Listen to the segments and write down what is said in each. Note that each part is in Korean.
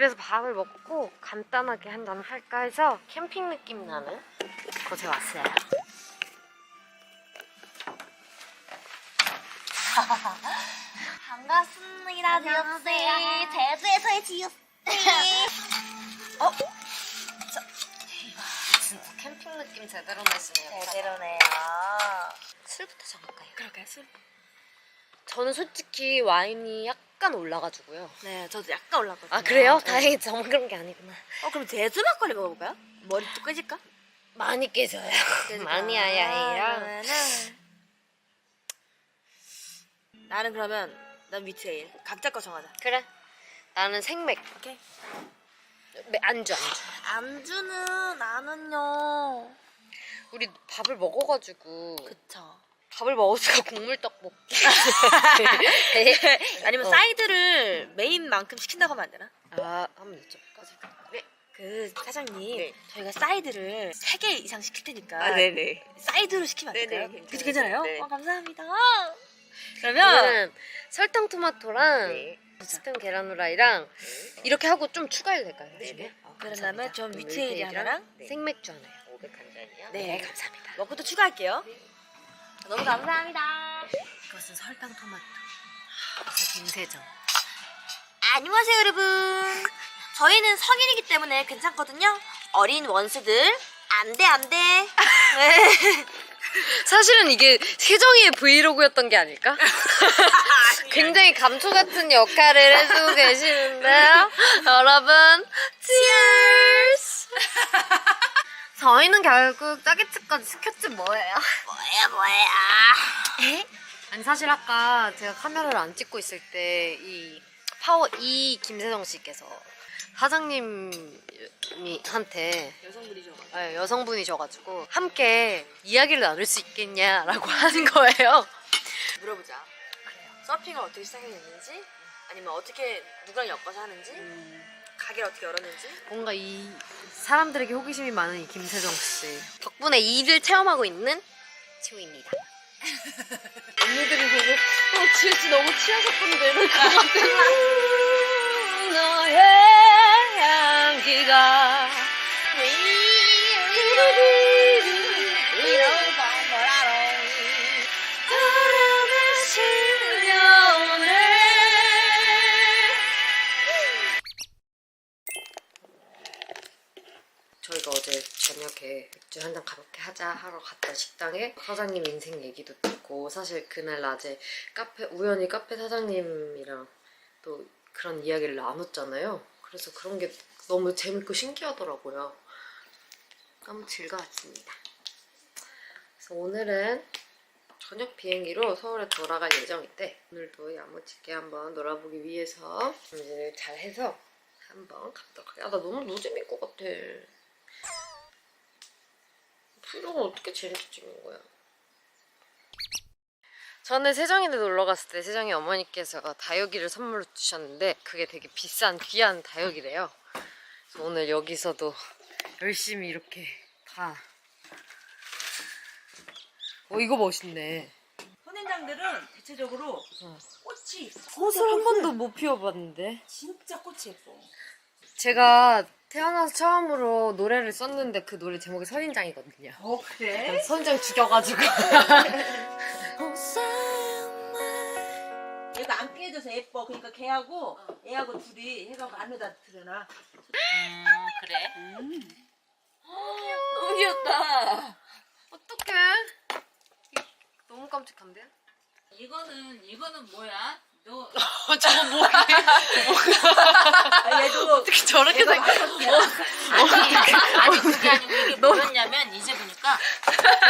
집에서 밥을 먹고 간단하게 한잔 할까 해서 캠핑 느낌 나는 곳에 왔어요. 반갑습니다, 지엽씨. 제주에서의 지엽씨. 어? 진짜 캠핑 느낌 제대로 내시네요. 제대로네요. 술부터 정할까요? 그럴까요, 술? 저는 솔직히 와인이 약간 올라가지고요. 네, 저도 약간 올랐거든요. 아 그래요? 네. 다행히 저만 그런 게 아니구나. 어, 그럼 제주 막걸리 먹어볼까요? 머리 뚝 깨질까? 많이 깨져요. 많이 아야 해요. 그러면은 나는 그러면 난 위트에일. 각자 거 정하자. 그래. 나는 생맥. 오케이. 네, 안주 안주. 안주는 나는요. 우리 밥을 먹어가지고 그쵸. 밥을 먹었으니까 국물 떡볶이. 아니면 어. 사이드를 메인만큼 시킨다고 하면 안 되나? 아 한번 여쭤볼까? 네. 그 사장님, 네. 저희가 사이드를 3개 이상 시킬 테니까 아, 네네. 사이드로 시키면 안 네네, 될까요? 괜찮아요. 그치, 괜찮아요? 네. 어, 감사합니다. 그러면 그러면 설탕 토마토랑 네. 스팸 계란 후라이랑 이렇게 하고 좀 추가해도 될까요? 네. 어, 감사합니다. 전 그럼 위트에일이 위트에일이랑 하나랑 생맥주 하나요. 500한 잔이요? 네. 감사합니다. 먹고 또 추가할게요. 너무 감사합니다. 이것은 설탕 토마토. 이제 김세정. 안녕하세요, 여러분. 저희는 성인이기 때문에 괜찮거든요. 어린 원수들 안 돼, 안 돼. 네. 사실은 이게 세정이의 브이로그였던 게 아닐까? 굉장히 감초 같은 역할을 해주고 계시는데요. 여러분, cheers! 저희는 결국 짜게츠까지 시켰지 뭐예요? 뭐야, 뭐야. 아니 사실 아까 제가 카메라를 안 찍고 있을 때 이 파워 이 김세정 씨께서 사장님한테 여성분이죠. 네, 여성분이셔가지고 함께 이야기를 나눌 수 있겠냐라고 하는 거예요. 물어보자. 서핑을 어떻게 시작했는지, 아니면 어떻게 누구랑 엮어서 하는지, 가게를 어떻게 열었는지. 뭔가 이 사람들에게 호기심이 많은 이 김세정 씨 덕분에 일을 체험하고 있는 치우입니다. 언니들이 보고 어 지우 씨 너무 취하셨던데 이럴 것 같아. 너의 향기가 하자 하러 갔던 식당에 사장님 인생 얘기도 듣고 사실 그날 낮에 카페 우연히 카페 사장님이랑 또 그런 이야기를 나눴잖아요. 그래서 그런 게 너무 재밌고 신기하더라고요. 너무 즐거웠습니다. 그래서 오늘은 저녁 비행기로 서울에 돌아갈 예정인데 오늘도 야무지게 한번 놀아보기 위해서 준비를 잘 해서 한번 가보도록 할게요. 아, 나 너무 노잼일 것 같아. 브이로그 어떻게 재밌게 찍는 거야? 저는 세정이네 놀러 갔을 때 세정이 어머니께서 다육이를 선물로 주셨는데 그게 되게 비싼 귀한 다육이래요. 그래서 오늘 여기서도 열심히 이렇게 다. 어 이거 멋있네. 선인장들은 대체적으로 어. 꽃이 꽃을 한 번도 못 피워봤는데. 진짜 꽃이 예뻐. 제가 태어나서 처음으로 노래를 썼는데 그 노래 제목이 선인장이거든요. 어 그래? 선인장 죽여가지고. 얘가 안 깨져서 예뻐. 그러니까 걔하고 얘하고 둘이 해갖고 안에다 들여놔. 그래? 너무 귀엽다. 어떡해? 너무 깜찍한데? 이거는 이거는 뭐야? 너 저거 뭐야? 아, 얘도 어떻게 저렇게 얘가 생겼어? 아니 아니 그게 아니고 이게 뭐였냐면 이제 보니까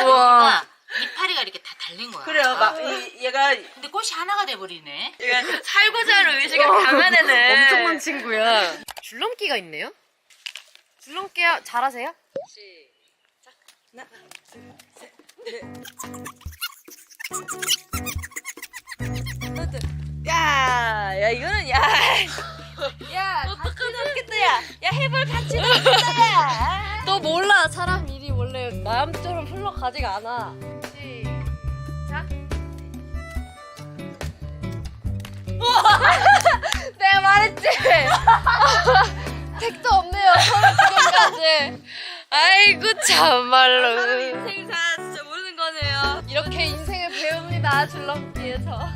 우와. 이파리가 이렇게 다 달린 거야. 그래요. 막 이, 얘가 근데 꽃이 하나가 돼버리네. 얘가 살고자 하는 의식을 강한 애는 엄청난 친구야. 줄넘기가 있네요? 줄넘기 잘하세요? 야, 야 이거는 야, 야 뭐 같이 넣겠다 야, 야 해볼 같이 넣겠다 야. 또 몰라 사람 일이 원래 마음처럼 흘러가지가 않아 시작. 내가 말했지. 택도 없네요. 서울 지금까지. 아이고 사람 참말로. 아, 인생 다 진짜 모르는 거네요. 이렇게 인생을 배웁니다. 줄넘기에서.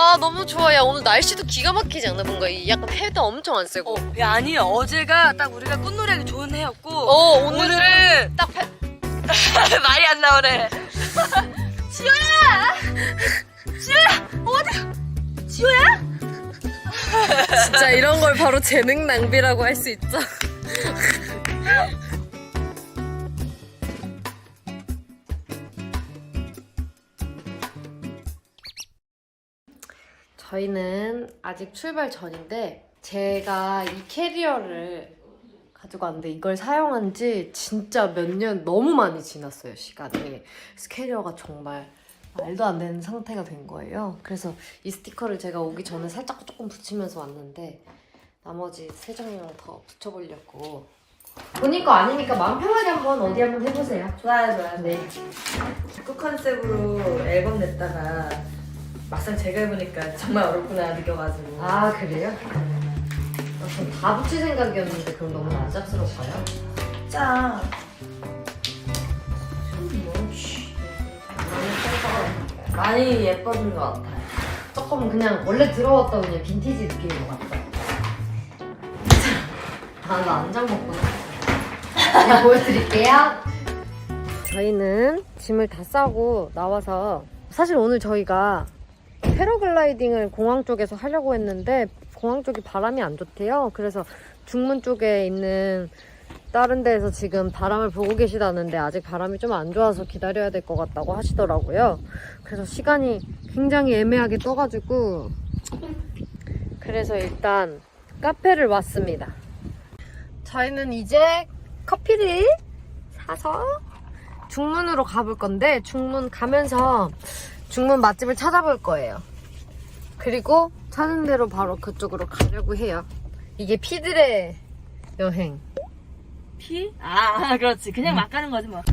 아 너무 좋아요 오늘 날씨도 기가 막히지 않나 뭔가 이 약간 해도 엄청 안 세고. 어, 야 아니요 어제가 딱 우리가 꽃놀이하기 좋은 해였고 어, 오늘은 오늘은 딱 해... 말이 안 나오네. 진짜 이런 걸 바로 재능 낭비라고 할 수 있죠 저희는 아직 출발 전인데 제가 이 캐리어를 가지고 왔는데 이걸 사용한 지 진짜 몇 년 너무 많이 지났어요 시간이. 그래서 캐리어가 정말 말도 안 되는 상태가 된 거예요. 그래서 이 스티커를 제가 오기 전에 살짝 조금 붙이면서 왔는데 나머지 세 장이랑 더 붙여보려고. 본인 거 아니니까 마음 편하게 한번 어디 한번 해보세요. 좋아요 좋아요. 네. 그 컨셉으로 앨범 냈다가 막상 제가 해보니까 정말 어렵구나 느껴가지고. 아 그래요? 아, 전다 붙일 생각이었는데 그럼 너무 납작스러울까요? 짠. 많이 예뻐진 것 같아요. 조금 그냥 원래 들어왔던 그냥 빈티지 느낌인 것 같다. 아, 나 안장 먹구나. 그냥 보여드릴게요. 저희는 짐을 다 싸고 나와서 사실 오늘 저희가 패러글라이딩을 공항 쪽에서 하려고 했는데 공항 쪽이 바람이 안 좋대요. 그래서 중문 쪽에 있는 다른 데에서 지금 바람을 보고 계시다는데 아직 바람이 좀 안 좋아서 기다려야 될 것 같다고 하시더라고요. 그래서 시간이 굉장히 애매하게 떠가지고 그래서 일단 카페를 왔습니다. 저희는 이제 커피를 사서 중문으로 가볼 건데 중문 가면서 중문 맛집을 찾아볼 거예요. 그리고 찾은 대로 바로 그쪽으로 가려고 해요. 이게 피들의 여행. 피? 아 그렇지 그냥 막 가는 거지 뭐.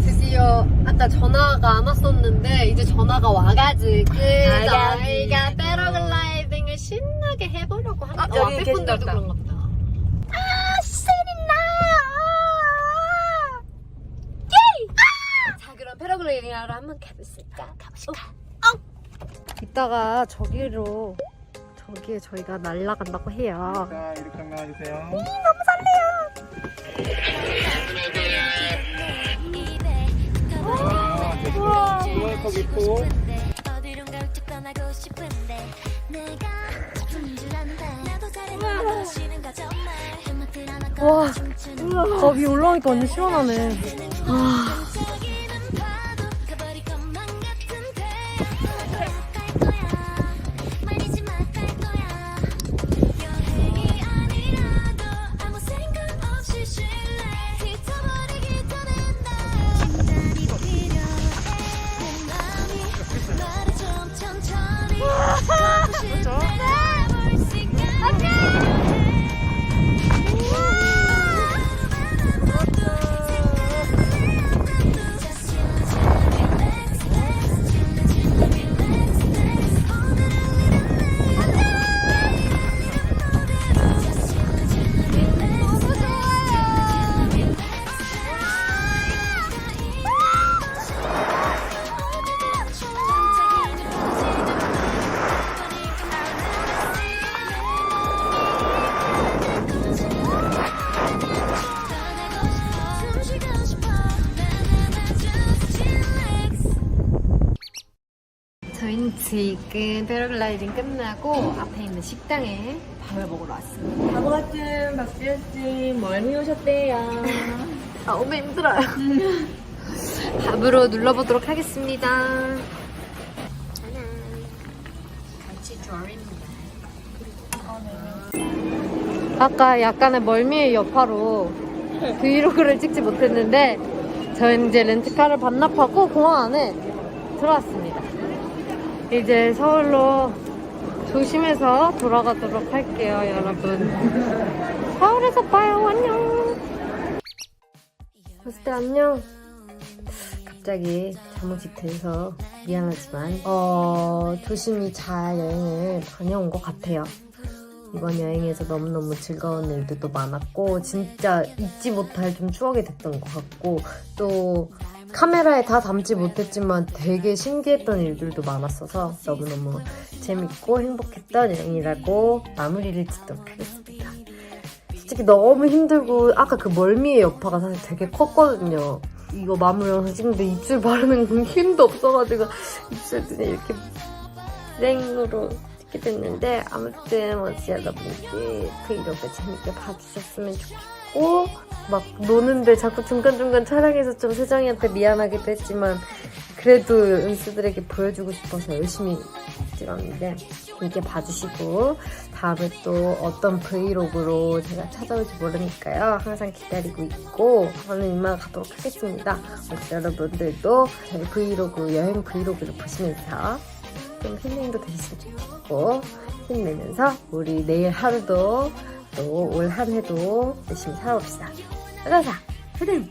드디어 아까 전화가 안 왔었는데 이제 전화가 와가지고 와가지고. 저희가 패러글라이딩을 신나게 해보려고 합니다. 아, 여기 앞에 분들도. 그런가 보다. 자 그럼 패러글라이딩 하러 한번 가보실까? 가보실까? 어. 이따가 저기로 저기에 저희가 날아간다고 해요. 자, 이렇게 나와주세요. 우와, 좋아요, 거기 있고. 어디론가 훌쩍 떠나고 싶은데 내가 아픈 줄 안다 나도 잘해보고 쉬는 거 정말 음악들 하나 와, 위에 올라오니까 완전 시원하네. 반 지금 패러글라이딩 끝나고 앞에 있는 식당에 밥을 먹으러 왔습니다. 바보 같은 박지현 씨 멀미 오셨대요. 아, 너무 힘들어요. 밥으로 눌러보도록 하겠습니다. 같이 조립니다. 아까 약간의 멀미의 여파로 브이로그를 찍지 못했는데 저희는 이제 렌트카를 반납하고 공항 안에 들어왔습니다. 이제 서울로 조심해서 돌아가도록 할게요, 여러분. 서울에서 봐요, 안녕. 호스트 안녕. 갑자기 잠옷 디테일서 미안하지만 어 조심히 잘 여행을 다녀온 것 같아요. 이번 여행에서 너무너무 즐거운 일들도 많았고 진짜 잊지 못할 좀 추억이 됐던 것 같고 또 카메라에 다 담지 못했지만 되게 신기했던 일들도 많았어서 너무너무 재밌고 행복했던 여행이라고 마무리를 짓도록 하겠습니다. 솔직히 너무 힘들고 아까 그 멀미의 여파가 사실 되게 컸거든요. 이거 마무리 영상 찍는데 입술 바르는 힘도 없어가지고 입술 그냥 이렇게 생으로 찍게 됐는데 아무튼 어찌 여러분들 브이로그 재밌게 봐주셨으면 좋겠고 막 노는데 자꾸 중간중간 촬영해서 좀 세정이한테 미안하기도 했지만 그래도 은수들에게 보여주고 싶어서 열심히 찍었는데 재밌게 봐주시고 다음에 또 어떤 브이로그로 제가 찾아올지 모르니까요. 항상 기다리고 있고 저는 이만 가도록 하겠습니다. 여러분들도 제 브이로그 여행 브이로그를 보시면서 좀 힐링도 되셨으면 좋겠고 힘내면서 우리 내일 하루도 또 올 한 해도 열심히 살아봅시다. 가자! 흐름!